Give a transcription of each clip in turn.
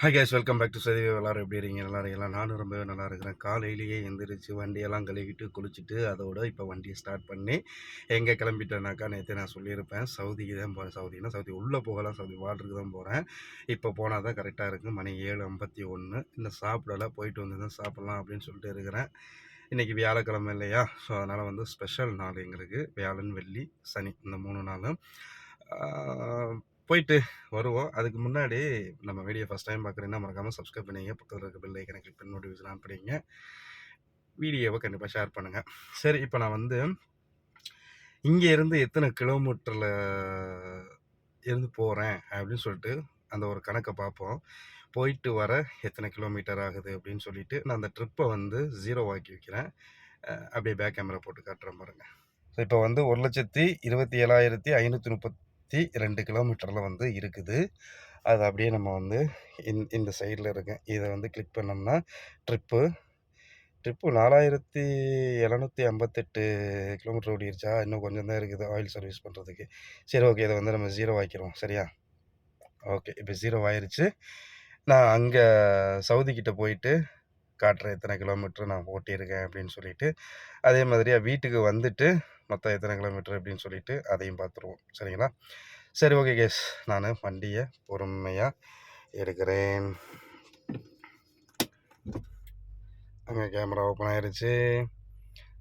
Hi guys welcome back to சதி எல்லாரும் எப்படி இருக்கீங்க? நல்லா இருக்கீங்களா? நானும் ரொம்பவே நல்லா இருக்கிறேன். காலையிலேயே எந்திரிச்சு வண்டியெல்லாம் கழுவிட்டு குளிச்சுட்டு அதோட இப்போ வண்டியை ஸ்டார்ட் பண்ணி எங்கே கிளம்பிட்டேனாக்கா நேற்று நான் சொல்லியிருப்பேன். சவுதிக்கு தான் போகிறேன் சவுதினா சவுதி உள்ளே போகலாம். சவுதி வாட்டருக்கு தான் போகிறேன் இப்போ போனால் தான் கரெக்டாக இருக்குது மணி ஏழு ஐம்பத்தி ஒன்று இந்த சாப்பிடலாம் போயிட்டு வந்து தான் சாப்பிட்லாம் அப்படின்னு சொல்லிட்டு இருக்கிறேன். இன்றைக்கி வியாழக்கிழமை இல்லையா? ஸோ அதனால் வந்து ஸ்பெஷல் நாள் எங்களுக்கு. வியாழன் வெள்ளி சனி இந்த மூணு நாளும். போயிட்டு வருவோம். அதுக்கு முன்னாடி நம்ம வீடியோ ஃபஸ்ட் டைம் பார்க்குறீங்கன்னா மறக்காமல் சப்ஸ்கிரைப் பண்ணிங்க. பக்கத்தில் இருக்க பெல் ஐக்கனை கிளிக் பண்ணி நோட்டிஃபிகேஷன் பண்ணிங்க. வீடியோவை கண்டிப்பாக ஷேர் பண்ணுங்கள் சரி இப்போ நான் வந்து இங்கே இருந்து எத்தனை கிலோமீட்டரில் இருந்து போகிறேன் அப்படின்னு சொல்லிட்டு அந்த ஒரு கணக்கை பார்ப்போம். போயிட்டு வர எத்தனை கிலோமீட்டர் ஆகுது அப்படின்னு சொல்லிட்டு நான் அந்த ட்ரிப்பை வந்து ஜீரோ ஆக்கி வைக்கிறேன். அப்படியே பேக் கேமரா போட்டு காட்டுறேன் பாருங்கள் ஸோ இப்போ வந்து ஒரு லட்சத்தி இருபத்தி ஏழாயிரத்தி ஐநூற்றி சுற்றி ரெண்டு கிலோமீட்டரில் வந்து இருக்குது. அது அப்படியே நம்ம வந்து இந் இந்த சைடில் இருக்கேன் இதை வந்து கிளிக் பண்ணோம்னா ட்ரிப்பு. ட்ரிப்பு நாலாயிரத்தி எழுநூற்றி ஐம்பத்தெட்டு கிலோமீட்டர் ஓடிடுச்சா இன்னும் கொஞ்சம் தான் இருக்குது ஆயில் சர்வீஸ் பண்ணுறதுக்கு சரி ஓகே. இதை வந்து நம்ம ஜீரோ ஆக்கிடுவோம் சரியா? ஓகே. இப்போ ஜீரோ ஆயிடுச்சு நான் அங்கே சவுதிக்கிட்ட போயிட்டு காட்டுறேன். எத்தனை கிலோமீட்டர் நான் ஓட்டியிருக்கேன் அப்படின்னு சொல்லிட்டு அதே மாதிரியாக வீட்டுக்கு வந்துட்டு மொத்தம் எத்தனை கிலோமீட்டர் அப்படின்னு சொல்லிட்டு அதையும் பார்த்துருவோம். சரிங்களா? சரி ஓகே கேஸ் நான் வண்டியை பொறுமையாக எடுக்கிறேன். அங்கே கேமரா ஓப்பன் ஆயிடுச்சு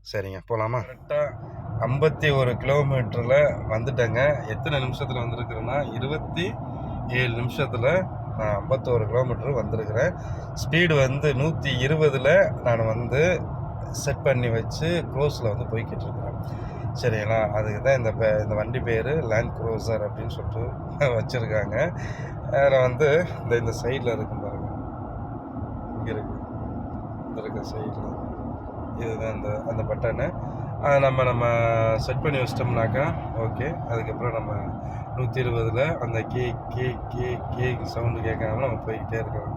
சரிங்க போகலாமா கரெக்டாக ஐம்பத்தி ஒரு கிலோமீட்டரில் வந்துட்டேங்க. எத்தனை நிமிஷத்தில் வந்திருக்குறேன்னா இருபத்தி ஏழு நிமிஷத்தில் நான் ஐம்பத்தோரு கிலோமீட்டர் வந்திருக்கிறேன். ஸ்பீடு வந்து நூற்றி இருபதில் நான் வந்து செட் பண்ணி வச்சு க்ளோஸில் வந்து போய்கிட்டு இருக்கிறேன். சரிங்களா? அதுக்கு தான் இந்த பே இந்த வண்டி பேர் லேண்ட் க்ரோசர் அப்படின்னு சொல்லிட்டு வச்சுருக்காங்க. அதில் வந்து இந்த இந்த சைடில் இருக்கும் பாருங்க. இங்கே இருக்கு. இந்த இருக்க சைடில் இதுதான் அந்த அந்த பட்டனு அதை நம்ம நம்ம செட் பண்ணி வச்சிட்டோம்னாக்கா ஓகே அதுக்கப்புறம் நம்ம நூற்றி இருபதில் அந்த K K K K sound கேட்காம நம்ம போய்கிட்டே இருக்கோம்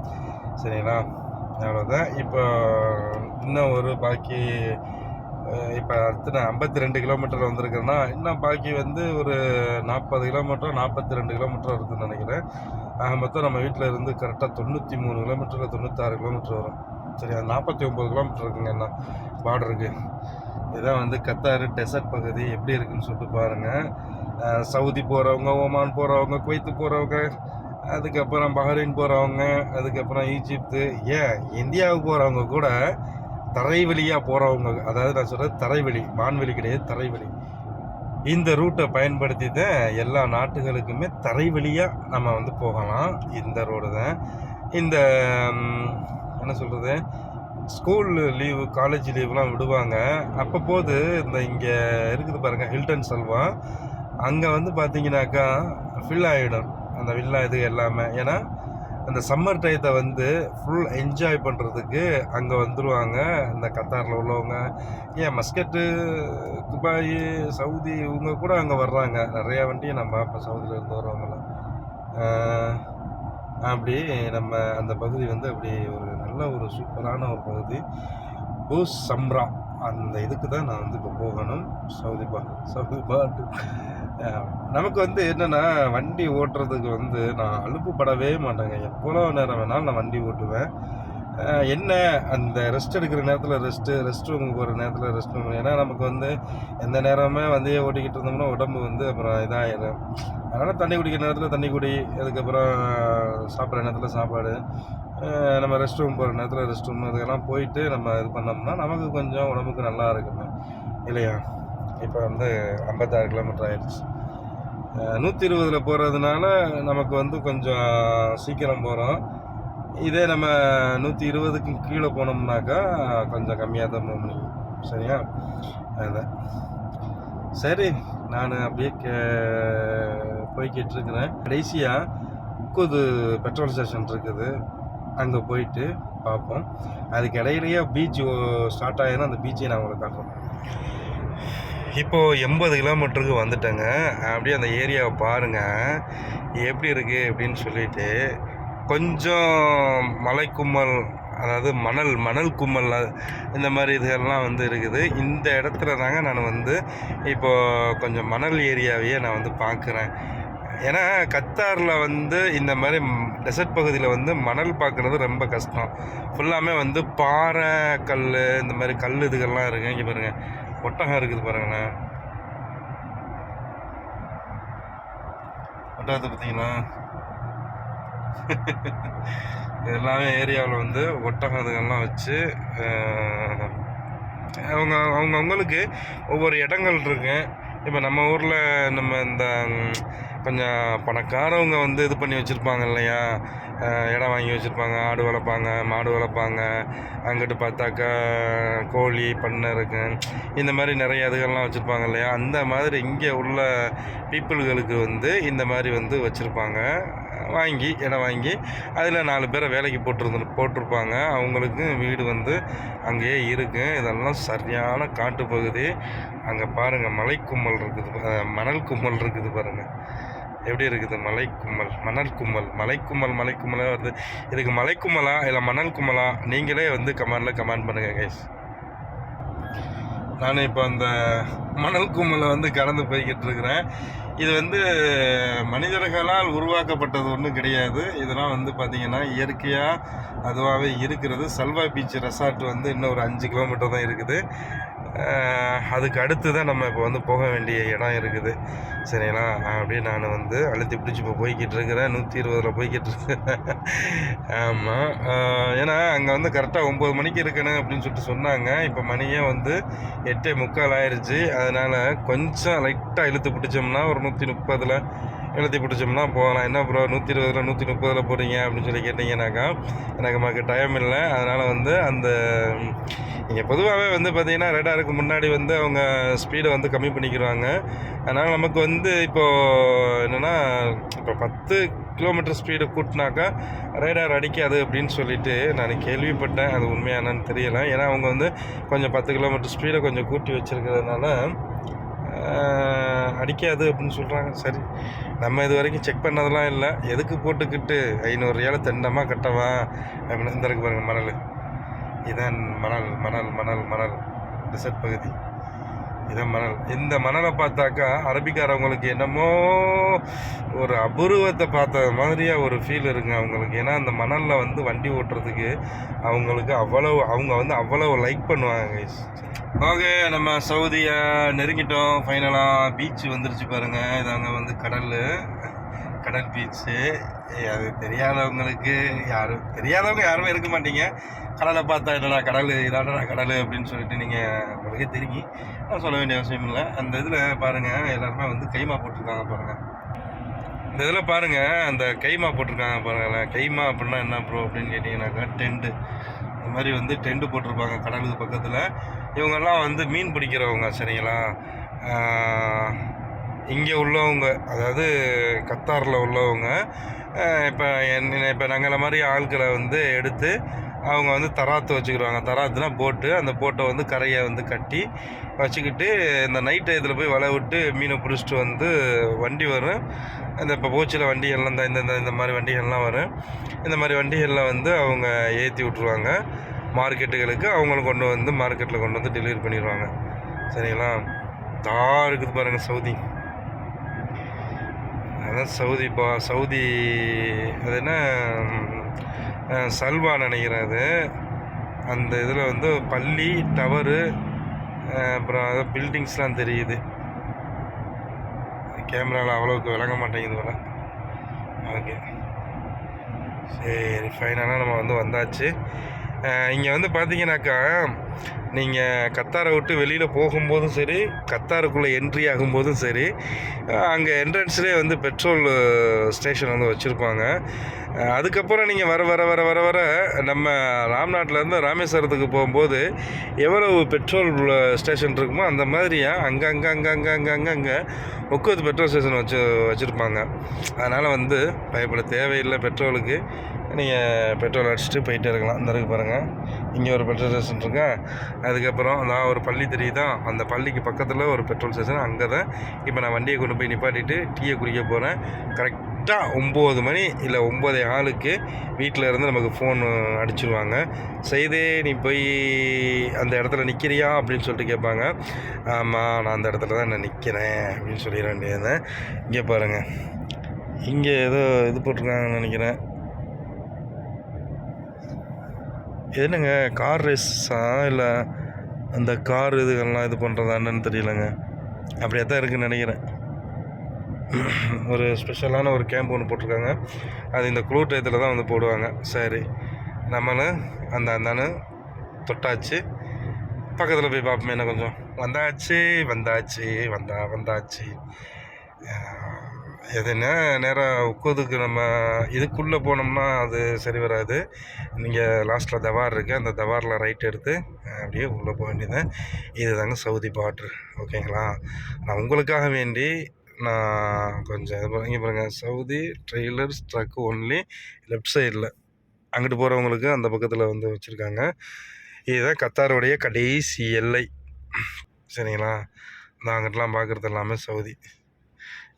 சரிங்களா? அவ்வளோதான் இப்போ இன்னும் ஒரு பாக்கி இப்போ அடுத்து ஐம்பத்தி ரெண்டு கிலோமீட்டர் வந்திருக்கேன்னா இன்னும் பாக்கி வந்து ஒரு நாற்பது கிலோமீட்டர் நாற்பத்தி ரெண்டு கிலோமீட்டர் இருக்குதுன்னு நினைக்கிறேன். ஆக மொத்தம் நம்ம வீட்டில் இருந்து கரெக்டாக தொண்ணூற்றி மூணு கிலோமீட்டரில் தொண்ணூத்தாறு கிலோமீட்டர் வரும். சரி அது நாற்பத்தி ஒம்பது கிலோமீட்டர் இருக்குங்க என்ன பார்டருக்கு இதான் வந்து கத்தார் டெசர்ட் பகுதி எப்படி இருக்குன்னு சொல்லிட்டு பாருங்கள் சவுதி போகிறவங்க ஓமான் போகிறவங்க குவைத்து போகிறவங்க அதுக்கப்புறம் பஹ்ரைன் போகிறவங்க அதுக்கப்புறம் ஈஜிப்து. ஏன் இந்தியாவுக்கு போகிறவங்க கூட தரை வழியாக போகிறவங்க அதாவது நான் சொல்கிறது தரைவழி வான்வெளி கிடையாது தரைவழி இந்த ரூட்டை பயன்படுத்தி தான் எல்லா நாட்டுகளுக்குமே தரைவழியாக நம்ம வந்து போகலாம். இந்த ரோடு தான். இந்த என்ன சொல்கிறது ஸ்கூல் லீவு காலேஜ் லீவுலாம் விடுவாங்க. அப்போ போது இந்த இங்கே இருக்குது பாருங்கள் ஹில்டன் செல்வா. அங்கே வந்து பார்த்தீங்கன்னாக்கா ஃபில் ஆகிடும் அந்த வில்லா இது எல்லாமே. ஏன்னா அந்த சம்மர் டயத்தை வந்து ஃபுல் என்ஜாய் பண்ணுறதுக்கு அங்கே வந்துடுவாங்க இந்த கத்தாரில் உள்ளவங்க. ஏன் மஸ்கட்டு துபாய் சவுதி இவங்க கூட அங்கே வர்றாங்க. நிறையா வண்டியை நான் பார்ப்பேன் சவுதியிலேருந்து வரவங்களாம் அப்படி நம்ம அந்த பகுதி வந்து அப்படி ஒரு நல்ல ஒரு சூப்பரான ஒரு பகுதி. பூஸ் சம்ரா. அந்த இதுக்கு தான் நான் வந்து இப்போ போகணும். சவுதி சவுதிபா சவுதி நமக்கு வந்து என்னென்னா வண்டி ஓட்டுறதுக்கு வந்து நான் அலுப்புப்படவே மாட்டேங்க. எவ்வளோ நேரம் வேணாலும் நான் வண்டி ஓட்டுவேன். என்ன அந்த ரெஸ்ட் எடுக்கிற நேரத்தில் ரெஸ்ட்டு ரெஸ்ட் ரூமுக்கு போகிற நேரத்தில் ரெஸ்ட் ரூம் ஏன்னா நமக்கு வந்து எந்த நேரமே வந்தே ஓட்டிக்கிட்டு இருந்தோம்னா உடம்பு வந்து அப்புறம் இதாகிடும் அதனால் தண்ணி குடிக்கிற நேரத்தில் தண்ணி குடி அதுக்கப்புறம் சாப்பிட்ற நேரத்தில் சாப்பாடு நம்ம ரெஸ்ட் ரூம் போகிற நேரத்தில் ரெஸ்ட் ரூம் இதெல்லாம் போயிட்டு நம்ம இது பண்ணோம்னா நமக்கு கொஞ்சம் உடம்புக்கு நல்லா இருக்குமே இல்லையா? இப்போ வந்து ஐம்பத்தாறு கிலோமீட்டர் ஆயிடுச்சு. நூற்றி இருபதில் போகிறதுனால நமக்கு வந்து கொஞ்சம் சீக்கிரம் போகிறோம் இதே நம்ம நூற்றி இருபதுக்கு கீழே போனோம்னாக்கா கொஞ்சம் கம்மியாக தான் போக முடியும் சரியா? அதுதான் சரி நான் அப்படியே கே போய்கிட்டு இருக்கிறேன் கடைசியாக உக்குது பெட்ரோல் ஸ்டேஷன் இருக்குது. அங்கே போயிட்டு பார்ப்போம். அதுக்கு இடையிலேயே பீச் ஸ்டார்ட் ஆகினா அந்த பீச்சை நான் உங்களுக்கு காட்டுறேன். இப்போது எண்பது கிலோமீட்டருக்கு வந்துட்டேங்க. அப்படியே அந்த ஏரியாவை பாருங்கள் எப்படி இருக்குது அப்படின்னு சொல்லிட்டு கொஞ்சம் மலைக்கும்மல் அதாவது மணல் மணல் கும்மல் இந்த மாதிரி இதெல்லாம் வந்து இருக்குது. இந்த இடத்துல தாங்க நான் வந்து இப்போது கொஞ்சம் மணல் ஏரியாவையே நான் வந்து பார்க்குறேன் ஏன்னா கத்தாரில் வந்து இந்த மாதிரி டெசர்ட் பகுதியில் வந்து மணல் பார்க்குறது ரொம்ப கஷ்டம். ஃபுல்லாமே வந்து பாறை கல் இந்த மாதிரி கல் இதுகள்லாம் இருக்குது இங்கே பாருங்கள் ஒட்டகம் இருக்குது பாருங்களேன். ஒட்டகத்தை பார்த்தீங்கன்னா எல்லாமே ஏரியாவில் வந்து ஒட்டகம் இதுகள்லாம் வச்சு அவங்க அவங்க அவங்களுக்கு ஒவ்வொரு இடங்கள் இருக்குது இப்போ நம்ம ஊரில் நம்ம இந்த கொஞ்சம் பணக்காரவங்க வந்து இது பண்ணி வச்சுருப்பாங்க இல்லையா? இடம் வாங்கி வச்சுருப்பாங்க ஆடு வளர்ப்பாங்க மாடு வளர்ப்பாங்க. அங்கிட்டு பார்த்தாக்கா கோழி பண்ணை இருக்கு. இந்த மாதிரி நிறைய இதுகள்லாம் வச்சுருப்பாங்க இல்லையா? அந்த மாதிரி இங்கே உள்ள பீப்புள்களுக்கு வந்து இந்த மாதிரி வந்து வச்சுருப்பாங்க. வாங்கி இடம் வாங்கி அதில் நாலு பேரை வேலைக்கு போட்டிருந்து போட்டிருப்பாங்க. அவங்களுக்கும் வீடு வந்து அங்கேயே இருக்குது இதெல்லாம் சரியான காட்டுப்பகுதி அங்கே பாருங்கள் மலை கும்மல் இருக்குது பா- மணல் கும்மல் இருக்குது பாருங்கள் எப்படி இருக்குது? மலைக்கும்மல் மணல் கும்மல் மலைக்கும்மல் மலைக்கும்மலாக வருது. இதுக்கு மலைக்கும்மலா இல்லை மணல் கும்மலா நீங்களே வந்து கமெண்டில் கமெண்ட் பண்ணுங்கள் கைஸ் நான் இப்போ அந்த மணல் கும்மலை வந்து கடந்து போய்கிட்டு இருக்கிறேன். இது வந்து மனிதர்களால் உருவாக்கப்பட்டது ஒன்றும் கிடையாது. இதெல்லாம் வந்து பார்த்திங்கன்னா இயற்கையாக அதுவாகவே இருக்கிறது. சல்வா பீச் ரெசார்ட் வந்து இன்னும் ஒரு அஞ்சு கிலோமீட்டர் தான் இருக்குது. அதுக்கு அடுத்து தான் நம்ம இப்போ வந்து போக வேண்டிய இடம் இருக்குது. சரிங்களா? அப்படியே நான் வந்து அழுத்தி பிடிச்சி இப்போ போய்கிட்டு இருக்கிறேன். நூற்றி இருபதில் போய்கிட்டு இருக்கேன். ஆமாம் ஏன்னா அங்கே வந்து கரெக்டாக ஒம்பது மணிக்கு இருக்கணும் அப்படின்னு சொல்லிட்டு சொன்னாங்க. இப்போ மணியே வந்து எட்டே முக்கால் ஆயிடுச்சு அதனால் கொஞ்சம் லைட்டாக இழுத்து பிடிச்சோம்னா ஒரு நூற்றி முப்பதில் எழுதி பிடிச்சோம்னா போகலாம் என்ன ப்ரோ நூற்றி இருபதில் நூற்றி முப்பதில் போகிறீங்க அப்படின்னு சொல்லி கேட்டிங்கனாக்கா எனக்கு நமக்கு டைம் இல்லை. அதனால் வந்து அந்த இங்கே பொதுவாகவே வந்து பார்த்திங்கன்னா ரேடாருக்கு முன்னாடி வந்து அவங்க ஸ்பீடை வந்து கம்மி பண்ணிக்கிறாங்க அதனால் நமக்கு வந்து இப்போது என்னென்னா இப்போ பத்து கிலோமீட்டர் ஸ்பீடு கூட்டினாக்கா ரேடார் அடிக்காது அப்படின்னு சொல்லிட்டு நான் கேள்விப்பட்டேன். அது உண்மையா தெரியலை. ஏன்னா அவங்க வந்து கொஞ்சம் பத்து கிலோமீட்டர் ஸ்பீடை கொஞ்சம் கூட்டி வச்சுருக்கிறதுனால அடிக்காது அப்படின்னு சொல்கிறாங்க சரி நம்ம இது வரைக்கும் செக் பண்ணதெல்லாம் இல்லை. எதுக்கு போட்டுக்கிட்டு ஐநூறு ஏழை தெண்டமாக கட்டவா அப்படின்னு இந்த இருக்கு பாருங்கள் மணல். இதான் மணல் மணல் மணல் மணல் டெசர்ட் பகுதி. இந்த மணல் இந்த மணலை பார்த்தாக்கா அரபிக்காரவங்களுக்கு என்னமோ ஒரு அபூர்வத்தை பார்த்த மாதிரியா ஒரு ஃபீல் இருக்குங்க அவங்களுக்கு. ஏன்னா அந்த மணலில் வந்து வண்டி ஓட்டுறதுக்கு அவங்களுக்கு அவ்வளவு அவங்க வந்து அவ்வளவு லைக் பண்ணுவாங்க ஓகே நம்ம சவுதியை நெருங்கிட்டோம். ஃபைனலாக பீச் வந்துருச்சு பாருங்க. இதாங்க வந்து கடல் கடல் பீச்சு அது தெரியாதவங்களுக்கு யாரும் தெரியாதவங்க யாருமே இருக்க மாட்டீங்க. கடலை பார்த்தா என்னடா கடல் இதாடா கடல் அப்படின்னு சொல்லிட்டு நீங்கள் உங்களுக்கே தெரியும். நான் சொல்ல வேண்டிய அவசியம் இல்லை. அந்த இதில் பாருங்கள் எல்லாருமே வந்து கைமா போட்டிருக்காங்க பாருங்கள் இந்த இதில் பாருங்கள் அந்த கைமா போட்டிருக்காங்க பாருங்களேன். கைமா அப்படின்னா என்ன ப்ரோ அப்படின்னு கேட்டிங்கனாக்கா டெண்டு இந்த மாதிரி வந்து டெண்டு போட்டிருப்பாங்க கடலுக்கு பக்கத்தில். இவங்கெல்லாம் வந்து மீன் பிடிக்கிறவங்க சரிங்களா? இங்கே உள்ளவங்க அதாவது கத்தாரில் உள்ளவங்க இப்போ என்ன இப்போ நாங்கள் மாதிரி ஆட்களை வந்து எடுத்து அவங்க வந்து தராத்து வச்சுக்கிடுவாங்க. தராத்துனா போட்டு அந்த போட்டை வந்து கரையை வந்து கட்டி வச்சுக்கிட்டு இந்த நைட் இதில் போய் வலை விட்டு மீனை பிடிச்சிட்டு வந்து வண்டி வரும். அந்த இப்போ போச்சில் வண்டிகள்லாம் இந்த இந்த இந்த மாதிரி வண்டிகள்லாம் வரும். இந்த மாதிரி வண்டிகளில் வந்து அவங்க ஏற்றி விட்ருவாங்க மார்க்கெட்டுகளுக்கு அவங்களும் கொண்டு வந்து மார்க்கெட்டில் கொண்டு வந்து டெலிவரி பண்ணிடுவாங்க. சரிங்களா? தா இருக்குது பாருங்கள் சவுதி. அதான் சவுதி பா சவுதி அது என்ன? சல்வா நினைக்கிறேன் அது. அந்த இதில் வந்து பள்ளி டவரு அப்புறம் அது பில்டிங்ஸ்லாம் தெரியுது. கேமராவில் அவ்வளோக்கு விளங்க மாட்டேங்குது போல். ஓகே. சரி ஃபைனலாக நம்ம வந்து வந்தாச்சு. இங்கே வந்து பார்த்தீங்கன்னாக்கா நீங்கள் கத்தாரை விட்டு வெளியில் போகும்போதும் சரி கத்தாருக்குள்ளே என்ட்ரி ஆகும்போதும் சரி அங்கே என்ட்ரன்ஸ்லேயே வந்து பெட்ரோல் ஸ்டேஷன் வந்து வச்சுருப்பாங்க. அதுக்கப்புறம் நீங்கள் வர வர வர வர வர நம்ம ராம்நாட்டிலேருந்து ராமேஸ்வரத்துக்கு போகும்போது எவ்வளவு பெட்ரோல் ஸ்டேஷன் இருக்குமோ அந்த மாதிரியே அங்கே அங்கே அங்கே அங்கே அங்கே அங்கே அங்கே ஒக்குவது பெட்ரோல் ஸ்டேஷன் வச்சு வச்சுருப்பாங்க. அதனால் வந்து பயப்பட தேவையில்லை பெட்ரோலுக்கு நீங்கள் பெட்ரோல் அடிச்சுட்டு போயிட்டே இருக்கலாம். இந்த இருக்கு பாருங்கள் இங்கே ஒரு பெட்ரோல் ஸ்டேஷன் இருக்கா. அதுக்கப்புறம் நான் ஒரு பள்ளி தெரியுதான் அந்த பள்ளிக்கு பக்கத்தில் ஒரு பெட்ரோல் ஸ்டேஷன் அங்கே தான் இப்போ நான் வண்டியை கொண்டு போய் நிப்பாட்டிட்டு டீயை குடிக்க போகிறேன் கரெக்ட் கரெக்டாக ஒம்பது மணி இல்லை ஒம்பது ஆளுக்கு வீட்டில் இருந்து நமக்கு ஃபோன் அடிச்சிருவாங்க. செய்தே நீ போய் அந்த இடத்துல நிற்கிறியா அப்படின்னு சொல்லிட்டு கேட்பாங்க. ஆமாம் நான் அந்த இடத்துல தான் நான் நிற்கிறேன் அப்படின்னு சொல்லிட வேண்டியது இங்கே பாருங்கள் இங்கே ஏதோ இது போட்டிருக்காங்கன்னு நினைக்கிறேன். என்னங்க கார் ரேஸா இல்லை அந்த கார் இதுகள்லாம் இது பண்ணுறதா என்னன்னு தெரியலங்க. அப்படியே தான் இருக்குன்னு நினைக்கிறேன். ஒரு ஸ்பெஷலான ஒரு கேம்ப் ஒன்று போட்டிருக்காங்க. அது இந்த குளிர் டயத்தில் தான் வந்து போடுவாங்க. சரி நம்மளும் அந்த அந்தானு தொட்டாச்சு. பக்கத்தில் போய் பார்ப்போமே என்ன கொஞ்சம். வந்தாச்சு வந்தாச்சு வந்தா வந்தாச்சு. எதுனா எதுன்னா நேராக உட்காதுக்கு நம்ம இதுக்குள்ளே போனோம்னா அது சரி வராது. நீங்கள் லாஸ்ட்டில் தவார் இருக்குது அந்த தவாரில் ரைட் எடுத்து அப்படியே உள்ளே போக வேண்டியது. இது தாங்க சவுதி பார்டர் ஓகேங்களா நான் உங்களுக்காக வேண்டி நான் கொஞ்சம் இது இங்கே பாருங்கள் Saudi trailers truck only left சைடில் அங்கிட்டு போகிறவங்களுக்கு அந்த பக்கத்தில் வந்து வச்சுருக்காங்க. இதுதான் கத்தாருடைய கடைசி எல்லை. சரிங்களா? நான் அங்கிட்டலாம் பார்க்குறது எல்லாமே சவுதி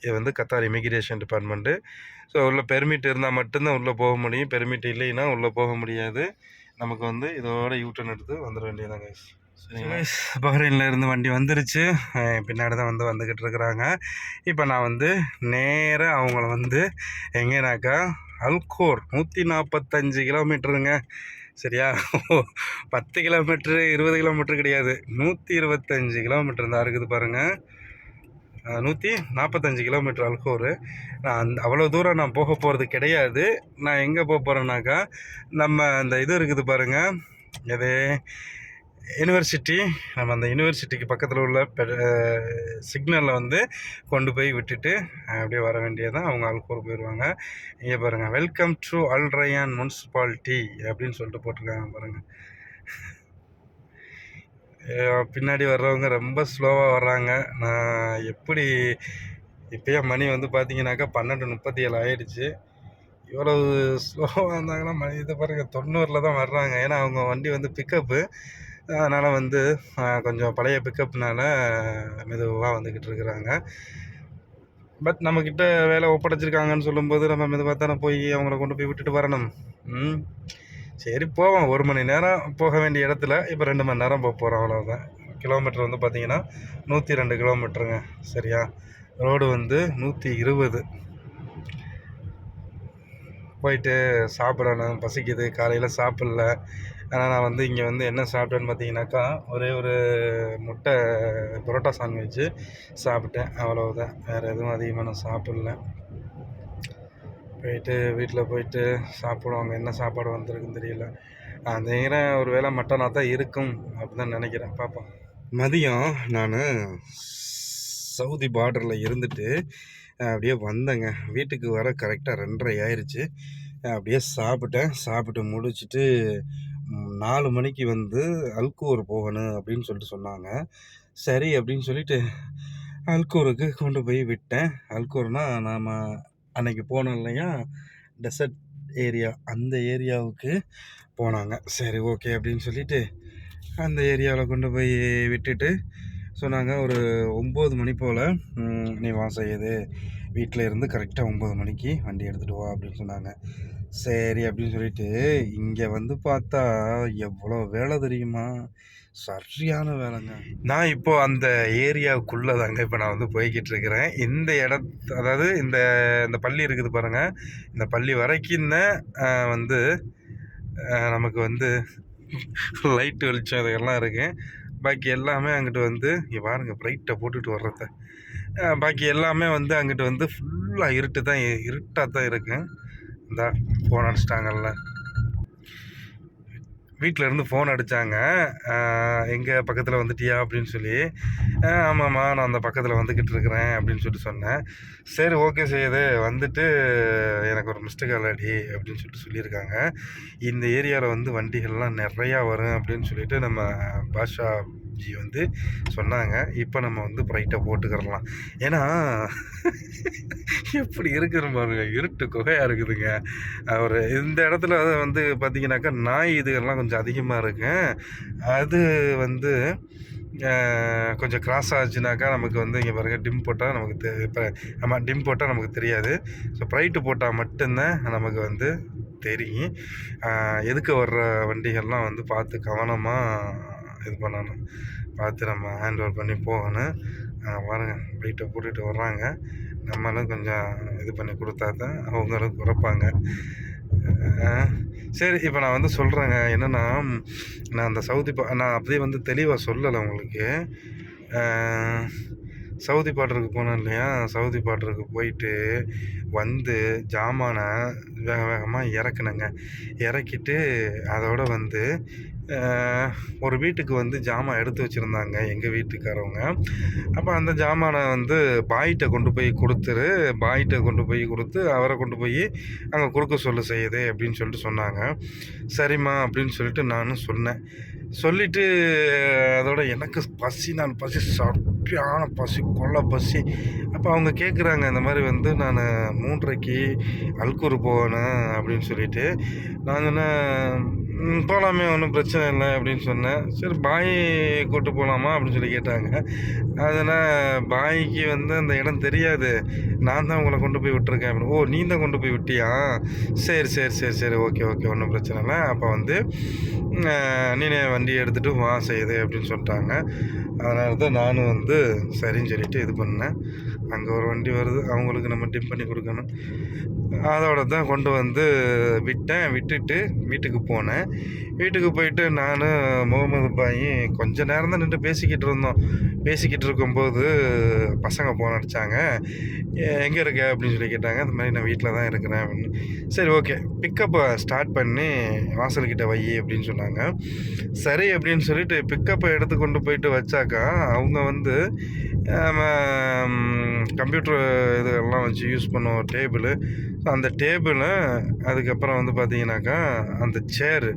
இது வந்து கத்தார் இமிக்ரேஷன் டிபார்ட்மெண்ட்டு ஸோ உள்ள பெர்மிட் இருந்தால் மட்டும்தான் உள்ளே போக முடியும். பெர்மிட் இல்லைன்னா உள்ளே போக முடியாது. நமக்கு வந்து இதோட யூட்டன் எடுத்து வந்துட வேண்டியதாங்க பஹ்ரைனில் இருந்து வண்டி வந்துருச்சு. பின்னாடி தான் வந்து வந்துக்கிட்டு இருக்கிறாங்க. இப்போ நான் வந்து நேராக அவங்கள வந்து எங்கேனாக்கா அல்கோர் நூற்றி நாற்பத்தஞ்சு கிலோமீட்டருங்க. சரியா? பத்து கிலோமீட்ரு இருபது கிலோமீட்ரு கிடையாது. நூற்றி இருபத்தஞ்சி கிலோமீட்டர் தான் இருக்குது பாருங்கள் நூற்றி நாற்பத்தஞ்சு கிலோமீட்டர் அல்கோரு. நான் அந்த அவ்வளோ தூரம் நான் போக போகிறது கிடையாது. நான் எங்கே போக போகிறேன்னாக்கா நம்ம அந்த இது இருக்குது பாருங்கள் எது? யூனிவர்சிட்டி நம்ம அந்த யூனிவர்சிட்டிக்கு பக்கத்தில் உள்ள சிக்னலில் வந்து கொண்டு போய் விட்டுட்டு அப்படியே வர வேண்டியதான் அவங்க அல்கோர் போயிடுவாங்க இங்கே பாருங்கள் வெல்கம் டு அல்ரையான் முனிசிபாலிட்டி அப்படின்னு சொல்லிட்டு போட்டிருக்காங்க பாருங்கள் பின்னாடி வர்றவங்க ரொம்ப ஸ்லோவாக வர்றாங்க. நான் எப்படி இப்போயே மணி வந்து பார்த்தீங்கன்னாக்கா பன்னெண்டு முப்பத்தி ஏழு ஆயிடுச்சு. இவ்வளவு ஸ்லோவாக இருந்தாங்கன்னா மணி இதை பாருங்கள் தொண்ணூறில் தான் வர்றாங்க. ஏன்னா அவங்க வண்டி வந்து பிக்கப்பு அதனால் வந்து கொஞ்சம் பழைய பிக்கப்னால மெதுவாக வந்துக்கிட்டு இருக்கிறாங்க. பட் நம்மக்கிட்ட வேலை ஒப்படைச்சிருக்காங்கன்னு சொல்லும்போது நம்ம மெதுவாக தானே போய் அவங்கள கொண்டு போய் விட்டுட்டு வரணும். ம். சரி போவோம். ஒரு மணி நேரம் போக வேண்டிய இடத்துல இப்போ ரெண்டு மணி நேரம் போக போகிறோம் அவ்வளோதான் கிலோமீட்டர் வந்து பார்த்தீங்கன்னா நூற்றி ரெண்டு கிலோமீட்டருங்க. சரியா? ரோடு வந்து நூற்றி இருபது போயிட்டு சாப்பிடணும். பசிக்குது. காலையில் சாப்பிடல. ஆனால் நான் வந்து இங்கே வந்து என்ன சாப்பிட்டேன்னு பார்த்தீங்கன்னாக்கா ஒரே ஒரு முட்டை பரோட்டா சாண்ட்விட்சு சாப்பிட்டேன். அவ்வளவுதான். வேறு எதுவும் அதிகமாக நான் சாப்பிடல. போயிட்டு வீட்டில் போயிட்டு சாப்பிடுவாங்க என்ன சாப்பாடு வந்திருக்குன்னு தெரியல. அதுங்கிற ஒரு வேளை மட்டனாக தான் இருக்கும் அப்படி தான் நினைக்கிறேன். பார்ப்போம் மதியம் நான் சவுதி பார்டரில் இருந்துட்டு அப்படியே வந்தேங்க. வீட்டுக்கு வர கரெக்டாக ரெண்டரை ஆயிடுச்சு அப்படியே சாப்பிட்டேன். சாப்பிட்டு முடிச்சுட்டு நாலு மணிக்கு வந்து அல்கூர் போகணும் அப்படின்னு சொல்லிட்டு சொன்னாங்க. சரி அப்படின்னு சொல்லிட்டு அல்கூருக்கு கொண்டு போய் விட்டேன். அல்கூர்னால் நாம் அன்னைக்கு போனோம் இல்லையா? டெசர்ட் ஏரியா அந்த ஏரியாவுக்கு போனாங்க. சரி ஓகே அப்படின்னு சொல்லிட்டு அந்த ஏரியாவில் கொண்டு போய் விட்டுட்டு சொன்னாங்க. ஒரு ஒம்பது மணி போல் நீ வா செய்யுது வீட்டில் இருந்து கரெக்டாக ஒம்பது மணிக்கு வண்டி எடுத்துகிட்டு வா அப்படின்னு சொன்னாங்க. சரி அப்படின்னு சொல்லிட்டு இங்கே வந்து பார்த்தா எவ்வளோ வேலை தெரியுமா? சரியான வேலைங்க. நான் இப்போ அந்த ஏரியாவுக்குள்ளே தாங்க இப்போ நான் வந்து போய்கிட்டு இருக்கிறேன் இந்த இடத்து அதாவது இந்த இந்த பள்ளி இருக்குது பாருங்கள் இந்த பள்ளி வரைக்கும் தான் வந்து நமக்கு வந்து லைட்டு வெளிச்சம் இதெல்லாம் இருக்குது பாக்கி எல்லாமே அங்கிட்டு வந்து இங்கே பாருங்கள் ப்ரைட்டை போட்டுட்டு வர்றத. பாக்கி எல்லாமே வந்து அங்கிட்டு வந்து ஃபுல்லாக இருட்டு தான் இருட்டாக தான் இருக்கு. இந்த ஃபோன் அடிச்சிட்டாங்கல்ல. வீட்டில் இருந்து ஃபோன் அடித்தாங்க எங்கே பக்கத்தில் வந்துட்டியா? அப்படின்னு சொல்லி. ஆமாம்மா நான் அந்த பக்கத்தில் வந்துக்கிட்டு இருக்கிறேன் அப்படின்னு சொல்லிட்டு சொன்னேன். சரி ஓகே செய்யுது வந்துட்டு எனக்கு ஒரு மிஸ்டேக் அலடி அப்படின்னு சொல்லிட்டு சொல்லியிருக்காங்க. இந்த ஏரியாவில் வந்து வண்டிகள்லாம் நிறையா வரும் அப்படின்னு சொல்லிட்டு நம்ம பாஷா ஜி வந்து சொன்னாங்க. இப்போ நம்ம வந்து ப்ரைட்டாக போட்டுக்கிறலாம். ஏன்னா எப்படி இருக்கிற பாருங்க. இருட்டு குகையாக இருக்குதுங்க. ஒரு இந்த இடத்துல வந்து பார்த்தீங்கன்னாக்கா நாய் இதுகள்லாம் கொஞ்சம் அதிகமாக இருக்கும் அது வந்து கொஞ்சம் கிராஸ் ஆச்சுனாக்கா நமக்கு வந்து இங்கே பாருங்க டிம் போட்டால் நமக்கு தெ இப்போ ஆமாம் டிம் போட்டால் நமக்கு தெரியாது. ஸோ ப்ரைட்டு போட்டால் மட்டும்தான் நமக்கு வந்து தெரியும். எதுக்கு வர்ற வண்டிகள்லாம் வந்து பார்த்து கவனமாக இது பண்ணணும். பார்த்து நம்ம ஹேண்ட் ஓவர் பண்ணி போகணும். அஹ், பாருங்க. போட்டுட்டு வர்றாங்க. நம்மளும் கொஞ்சம் இது பண்ணி கொடுத்தா தான் அவங்களும் குறைப்பாங்க சரி இப்போ நான் வந்து சொல்கிறேங்க என்னென்னா நான் அந்த சவுதி பா நான் அப்படியே வந்து தெளிவாக சொல்லலை உங்களுக்கு. சவுதி பாட்டருக்கு போனேன் இல்லையா? சவுதி பாட்டருக்கு போயிட்டு வந்து ஜாமானை வேக வேகமாக இறக்குனேங்க. இறக்கிட்டு அதோட வந்து ஒரு வீட்டுக்கு வந்து ஜாமான் எடுத்து வச்சுருந்தாங்க எங்கள் வீட்டுக்காரவங்க. அப்போ அந்த ஜாமானை வந்து பாய்கிட்ட கொண்டு போய் கொடுத்துரு பாய்கிட்ட கொண்டு போய் கொடுத்து அவரை கொண்டு போய் அங்கே கொடுக்க சொல்ல செய்யுது அப்படின்னு சொல்லிட்டு சொன்னாங்க. சரிம்மா அப்படின்னு சொல்லிட்டு நானும் சொன்னேன். சொல்லிவிட்டு அதோட எனக்கு பசி நான் பசி சரியான பசி கொள்ள பசி. அப்போ அவங்க கேட்குறாங்க இந்த மாதிரி வந்து நான் மூன்றரைக்கு அல்கூர் போகணும் அப்படின்னு சொல்லிட்டு. நான் சொன்னேன் போகலாமே ஒன்றும் பிரச்சனை இல்லை அப்படின்னு சொன்னேன். சரி பாய் கூட்டு போகலாமா அப்படின்னு சொல்லி கேட்டாங்க. அதனால் பாய்க்கு வந்து அந்த இடம் தெரியாது. நான் தான் உங்களை கொண்டு போய் விட்டுருக்கேன் அப்படின்னு. ஓ நீ தான் கொண்டு போய் விட்டியா? சரி சரி சரி சரி ஓகே ஓகே ஒன்றும் பிரச்சனை இல்லை. அப்போ வந்து நீனே வண்டி எடுத்துகிட்டு வா செய்யுது அப்படின்னு சொல்லிட்டாங்க. அதனால தான் நானும் வந்து சரின்னு சொல்லிட்டு இது பண்ணேன். அங்கே ஒரு வண்டி வருது அவங்களுக்கு நம்ம டிம் பண்ணி கொடுக்கணும். அதோட தான் கொண்டு வந்து விட்டேன். விட்டுட்டு வீட்டுக்கு போனேன். வீட்டுக்கு போயிட்டு நான் முகமது பாயி கொஞ்ச நேரம் தான் நின்று பேசிக்கிட்டு இருந்தோம். பேசிக்கிட்டு இருக்கும்போது பசங்க ஃபோன் அடித்தாங்க எங்கே இருக்க? அப்படின்னு சொல்லி கேட்டாங்க. இந்த மாதிரி நான் வீட்டில் தான் இருக்கிறேன். அப்படின்னு. சரி ஓகே. பிக்கப்பை ஸ்டார்ட் பண்ணி வாசல்கிட்ட வை அப்படின்னு சொன்னாங்க. சரி அப்படின்னு சொல்லிட்டு பிக்கப்பை எடுத்து கொண்டு போயிட்டு வச்சாக்கா அவங்க வந்து கம்ப்யூட்டர் இதெல்லாம் வச்சு யூஸ் பண்ணுவோம் டேபிள். அந்த டேபிளு அதுக்கப்புறம் வந்து பார்த்தீங்கன்னாக்கா அந்த சேரு.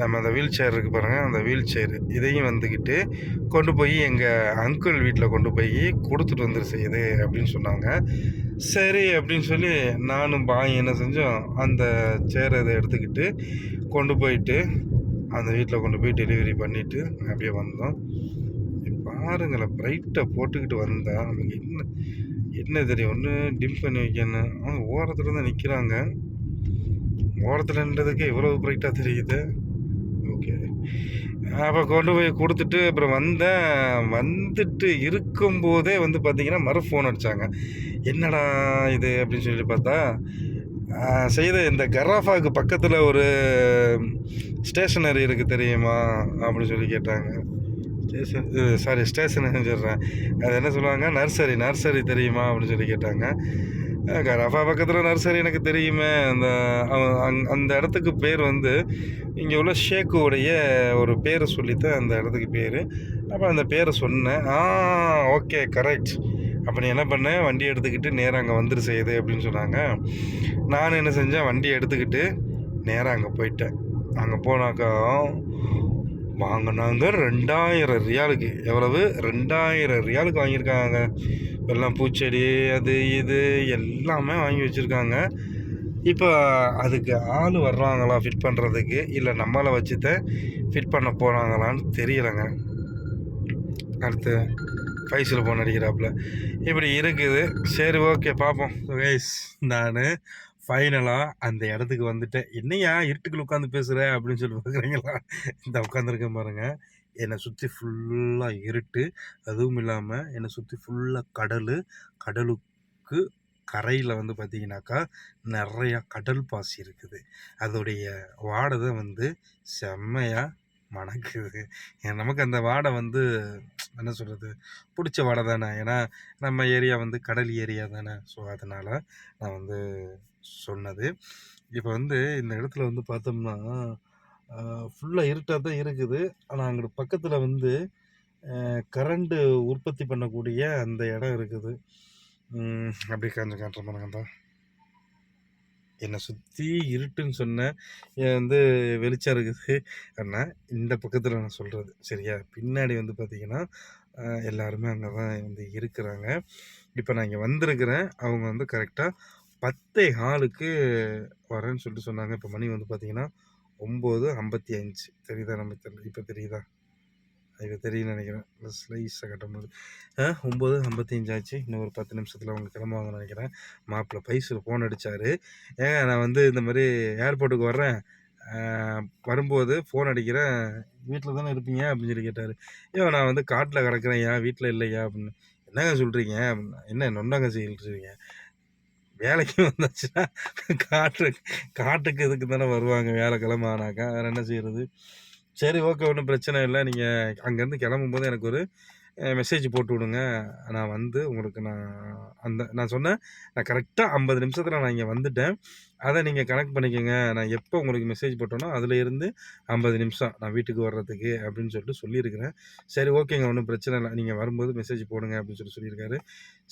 நம்ம அந்த வீல் சேர் இருக்குது பாருங்கள் அந்த வீல் சேர். இதையும் வந்துக்கிட்டு கொண்டு போய் எங்கள் அங்கிள் வீட்டில் கொண்டு போய் கொடுத்துட்டு வந்துரு செய்யுது அப்படின்னு சொன்னாங்க. சரி அப்படின்னு சொல்லி நானும் பாய் என்ன செஞ்சோம் அந்த சேரை இதை எடுத்துக்கிட்டு கொண்டு போயிட்டு அந்த வீட்டில் கொண்டு போய் டெலிவரி பண்ணிவிட்டு அப்படியே வந்தோம். பாருங்களேன் பிரைட்டை போட்டுக்கிட்டு வந்தால் நமக்கு என்ன என்ன தெரியும் ஒன்று டிம் பண்ணி வைக்கணும். அவங்க ஓரத்தில் தான் நிற்கிறாங்க ஓரத்துலன்றதுக்கு இவ்வளோ பிரைட்டாக தெரியுது. ஓகே அப்போ கொண்டு போய் கொடுத்துட்டு அப்புறம் வந்தேன். வந்துட்டு இருக்கும்போதே வந்து பார்த்தீங்கன்னா மறு ஃபோன் அடித்தாங்க என்னடா இது அப்படின்னு சொல்லி பார்த்தா செய்த இந்த கராஃபாவுக்கு பக்கத்தில் ஒரு ஸ்டேஷனரி இருக்குது தெரியுமா? அப்படின்னு சொல்லி கேட்டாங்க. ஸ்டேஷன். சாரி ஸ்டேஷன் சொல்கிறேன் அது என்ன சொல்லுவாங்க? நர்சரி நர்சரி தெரியுமா? அப்படின்னு சொல்லி கேட்டாங்க. அஹ் பக்கத்தில் நர்சரி எனக்கு தெரியுமே. அந்த அந்த இடத்துக்கு பேர் வந்து இங்கே உள்ள ஷேக்குடைய ஒரு பேரை சொல்லித்தான் அந்த இடத்துக்கு பேர். அப்போ அந்த பேரை சொன்னேன். Ah okay correct. அப்போ நீ என்ன பண்ண? வண்டி எடுத்துக்கிட்டு நேராக அங்கே வந்துரு செய்யுது அப்படின்னு சொன்னாங்க. நான் என்ன செஞ்சேன்? வண்டி எடுத்துக்கிட்டு நேராக அங்கே போயிட்டேன். அங்கே போனாக்கா வாங்கினாங்க. ரெண்டாயிரம் ரியாலுக்கு. எவ்வளவு? ரெண்டாயிரம் ரியாலுக்கு வாங்கியிருக்காங்க. எல்லாம் பூச்செடி அது இது எல்லாமே வாங்கி வச்சுருக்காங்க. இப்போ அதுக்கு ஆள் வர்றாங்களா ஃபிட் பண்ணுறதுக்கு இல்லை நம்மளை வச்சுத்த ஃபிட் பண்ண போகிறாங்களான்னு தெரியலைங்க. அடுத்து ஃபைஸில் போன் அடிக்கிறாப்புல. இப்படி இருக்குது. சரி ஓகே பார்ப்போம். கைஸ் நான் ஃபைனலாக அந்த இடத்துக்கு வந்துட்டேன். என்னையா இருட்டுக்குள்ள உட்காந்து பேசுகிற அப்படின்னு சொல்லி பார்க்குறீங்களா இந்த உட்காந்துருக்கேன் பாருங்கள் என்னை சுற்றி ஃபுல்லாக இருட்டு. அதுவும் இல்லாமல் என்னை சுற்றி ஃபுல்லாக கடல். கடலுக்கு கரையில் வந்து பார்த்தீங்கன்னாக்கா நிறையா கடல் பாசி இருக்குது. அதோடைய வாடை தான் வந்து செம்மையாக மணக்குது. ஏன் நமக்கு அந்த வாடை வந்து என்ன சொல்கிறது பிடிச்ச வாடை தானே. ஏன்னா நம்ம ஏரியா வந்து கடல் ஏரியா தானே. ஸோ அதனால் நான் வந்து சொன்னது. இப்போ வந்து இந்த இடத்துல வந்து பார்த்தோம்னா ஃபுல்லாக இருட்டாக தான் இருக்குது. ஆனால் அங்கிட்டு பக்கத்தில் வந்து கரண்ட்டு உற்பத்தி பண்ணக்கூடிய அந்த இடம் இருக்குது. அப்படி அப்படியே காஞ்ச காட்டுற தான் என்னை சுற்றி இருட்டுன்னு சொன்னேன் ஏன் வந்து வெளிச்சம் இருக்குது. ஆனால் இந்த பக்கத்தில் நான் சொல்கிறது சரியா? பின்னாடி வந்து பார்த்திங்கன்னா எல்லாருமே அங்கே தான் வந்து இருக்கிறாங்க. இப்போ நான் இங்கே வந்திருக்கிறேன். அவங்க வந்து கரெக்டாக பத்தே ஹாலுக்கு வரேன்னு சொல்லிட்டு சொன்னாங்க. இப்போ மணி வந்து பார்த்தீங்கன்னா ஒம்பது ஐம்பத்தி அஞ்சு தெரியுதா நம்ம தெரியல இப்போ தெரியுதா? இப்போ தெரியும்னு நினைக்கிறேன். ஸ்லைஸை கட்டும்போது ஆ ஒம்பது ஐம்பத்தஞ்சு ஆச்சு. இன்னும் ஒரு பத்து நிமிஷத்தில் அவங்க கிளம்புவாங்கன்னு நினைக்கிறேன். மாப்பிள்ளை பைசில் ஃபோன் அடித்தார் ஏங்க நான் வந்து இந்த மாதிரி ஏர்போர்ட்டுக்கு வர்றேன். வரும்போது ஃபோன் அடிக்கிறேன். வீட்டில் தானே இருப்பீங்க? அப்படின்னு சொல்லி கேட்டார். ஐயோ நான் வந்து காட்டில் கிடக்குறேன். ஏன் வீட்டில் இல்லையா? அப்படின்னு. என்னங்க சொல்கிறீங்க என்ன நொண்டாங்க சொல்கிறீங்க வேலைக்கு வந்தாச்சுன்னா காட்டு காட்டுக்கு இதுக்கு தானே வருவாங்க வேலைக்கிழமை ஆனாக்கா வேறு என்ன செய்கிறது சரி ஓகே ஒன்றும் பிரச்சனை இல்லை. நீங்கள் அங்கேருந்து கிளம்பும்போது எனக்கு ஒரு மெசேஜ் போட்டு விடுங்க. நான் வந்து உங்களுக்கு நான் அந்த நான் சொன்னேன் நான் கரெக்டாக ஐம்பது நிமிஷத்தில் நான் இங்கே வந்துட்டேன். அதை நீங்கள் கனெக்ட் பண்ணிக்கோங்க. நான் எப்போ உங்களுக்கு மெசேஜ் போட்டோனோ அதில் இருந்து ஐம்பது நிமிஷம் நான் வீட்டுக்கு வர்றதுக்கு அப்படின்னு சொல்லிட்டு சொல்லியிருக்கிறேன். சரி ஓகேங்க. ஒன்றும் பிரச்சனை இல்லை. நீங்கள் வரும்போது மெசேஜ் போடுங்க அப்படின்னு சொல்லி சொல்லியிருக்காரு.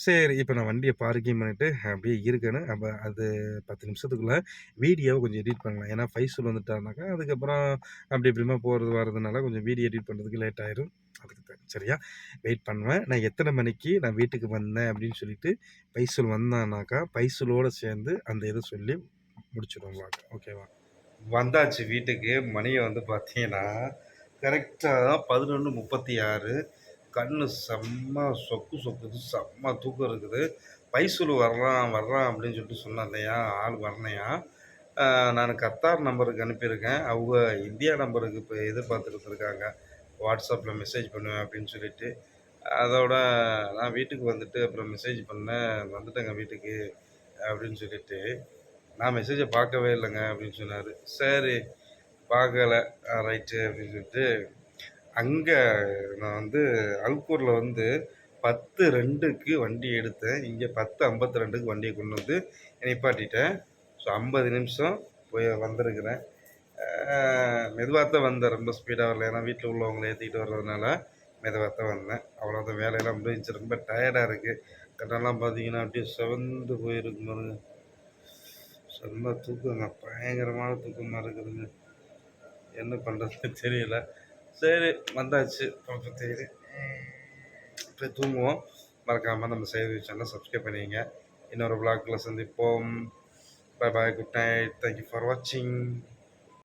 சரி இப்போ நான் வண்டியை பார்க்கிங் பண்ணிவிட்டு அப்படியே இருக்கேன்னு அப்போ அது பத்து நிமிஷத்துக்குள்ளே வீடியோவை கொஞ்சம் எடிட் பண்ணலாம். ஏன்னா ஃபைசல் வந்துட்டாருனாக்கா அதுக்கப்புறம் அப்படி இப்படிமா போகிறது வர்றதுனால கொஞ்சம் வீடியோ எடிட் பண்ணுறதுக்கு லேட் ஆயிரும். அதுக்கு சரியா? வெயிட் பண்ணுவேன். நான் எத்தனை மணிக்கு நான் வீட்டுக்கு வந்தேன் அப்படின்னு சொல்லிட்டு பைசல் வந்தானாக்கா பைசலோடு சேர்ந்து அந்த இதை சொல்லி முடிச்சிடுவோம் ஓகேவா வந்தாச்சு வீட்டுக்கு. மணியை வந்து பார்த்தீங்கன்னா கரெக்டாக பதினொன்று முப்பத்தி ஆறு. கண்ணு செம்ம சொக்கு சொக்குது செம்ம தூக்கம் இருக்குது. பைசூல் வர்றான் வர்றான் அப்படின்னு சொல்லிட்டு சொன்னேன் இல்லையா? ஆள் வரணையா நான் கத்தார் நம்பருக்கு அனுப்பியிருக்கேன். அவங்க இந்தியா நம்பருக்கு இப்போ எதிர்பார்த்துட்டு இருக்காங்க. வாட்ஸ்அப்பில் மெசேஜ் பண்ணுவேன் அப்படின்னு சொல்லிட்டு. அதோட நான் வீட்டுக்கு வந்துட்டு அப்புறம் மெசேஜ் பண்ணேன். வந்துட்டேங்க வீட்டுக்கு அப்படின்னு சொல்லிட்டு. நான் மெசேஜை பார்க்கவே இல்லைங்க அப்படின்னு சொன்னார். சரி பார்க்கலை. ரைட்டு அப்படின்னு சொல்லிட்டு அங்கே நான் வந்து அல்கூரில் வந்து பத்து ரெண்டுக்கு வண்டி எடுத்தேன். இங்கே பத்து ஐம்பத்தி ரெண்டுக்கு வண்டியை கொண்டு வந்து நிப்பாட்டிட்டேன். ஸோ ஐம்பது நிமிஷம் போய் வந்திருக்கிறேன். மெதுவாக தான் வந்தேன். ரொம்ப ஸ்பீடாக வரல. ஏன்னா வீட்டில் உள்ளவங்களை ஏற்றிக்கிட்டு வர்றதுனால மெதுவாக தான் வந்தேன். அவ்வளோதான் வேலையெல்லாம் முடிஞ்சிச்சு. ரொம்ப டயர்டாக இருக்குது கட்டெல்லாம் பார்த்தீங்கன்னா அப்படியே செவந்து போயிருக்கு பாருங்கள் ரொம்ப தூக்கங்க பயங்கரமான தூக்கமாக இருக்குதுங்க. என்ன பண்ணுறதுன்னு தெரியல. சரி வந்தாச்சு. பார்க்க தெரியுது இப்போ தூங்குவோம். மறக்காமல் நம்ம செய்தி சேனல் சப்ஸ்கிரைப் பண்ணிங்க இன்னொரு விளாக்கில் சந்திப்போம். Bye bye good night thank you for வாட்சிங்